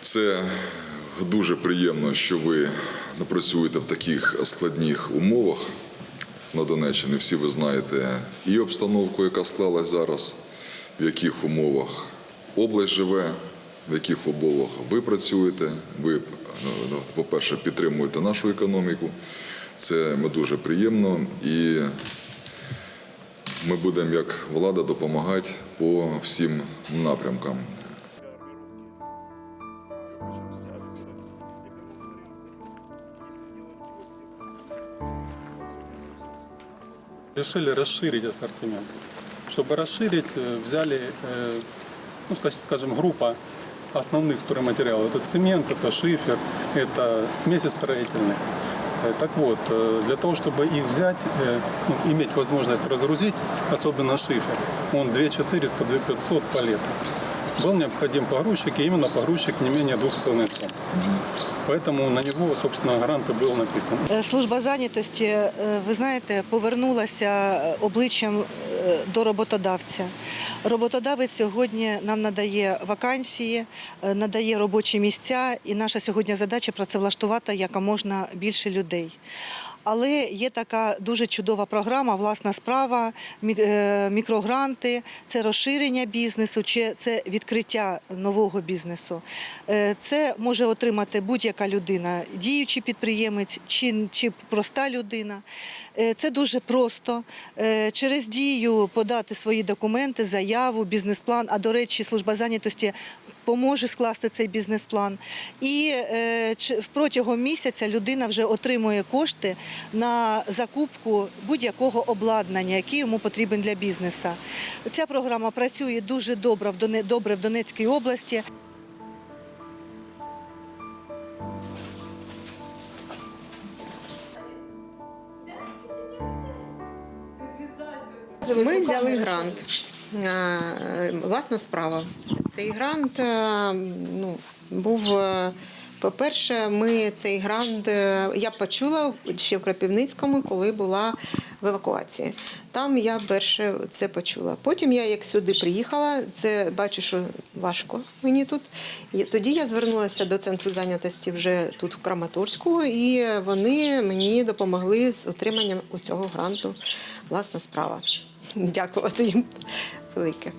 Це дуже приємно, що ви працюєте в таких складних умовах на Донеччині. Всі ви знаєте і обстановку, яка склалась зараз, в яких умовах область живе, в яких умовах ви працюєте. Ви, ну, по-перше, підтримуєте нашу економіку. Це ми дуже приємно і ми будемо як влада допомагати по всім напрямкам. Решили расширить ассортимент. Чтобы расширить, э, взяли, э, ну, скажем, скажем, группа основных стройматериалов. Это цемент, это шифер, это смеси строительные. Э, Так вот, э, для того, чтобы их взять, э, ну, иметь возможность разгрузить, особенно шифер, он 2400, 2500 палетов. Был необходим погрузчик, и именно погрузчик не менее 2,5 тонн. Поэтому на него, собственно, грант и был написан. Е, Служба зайнятості, е, ви знаєте, повернулася е, обличчям е, до роботодавця. Роботодавець сьогодні нам надає вакансії, е, надає робочі місця, і наша сьогодні задача працевлаштувати якомога більше людей. Але є така дуже чудова програма, власна справа, е, мікрогранти, це розширення бізнесу, чи це відкриття нового бізнесу. Е, Це може отримати будь-яка людина, діючий підприємець чи, чи проста людина. Е, Це дуже просто. Через дію подати свої документи, заяву, бізнес-план. А до речі, служба зайнятості поможе скласти цей бізнес-план. І е, протягом місяця людина вже отримує кошти на закупку будь-якого обладнання, який йому потрібен для бізнесу. Ця програма працює дуже добре в Донецькій області. Ми взяли грант. Е, Власна справа. Цей грант е, ну, був. е, По-перше, ми цей грант я почула ще в Крапівницькому, коли була в евакуації. Там я перше це почула. Потім я як сюди приїхала, це бачу, що важко мені тут. І тоді я звернулася до центру зайнятості вже тут в Краматорську, і вони мені допомогли з отриманням у цього гранту. Власна справа. Дякувати їм велике.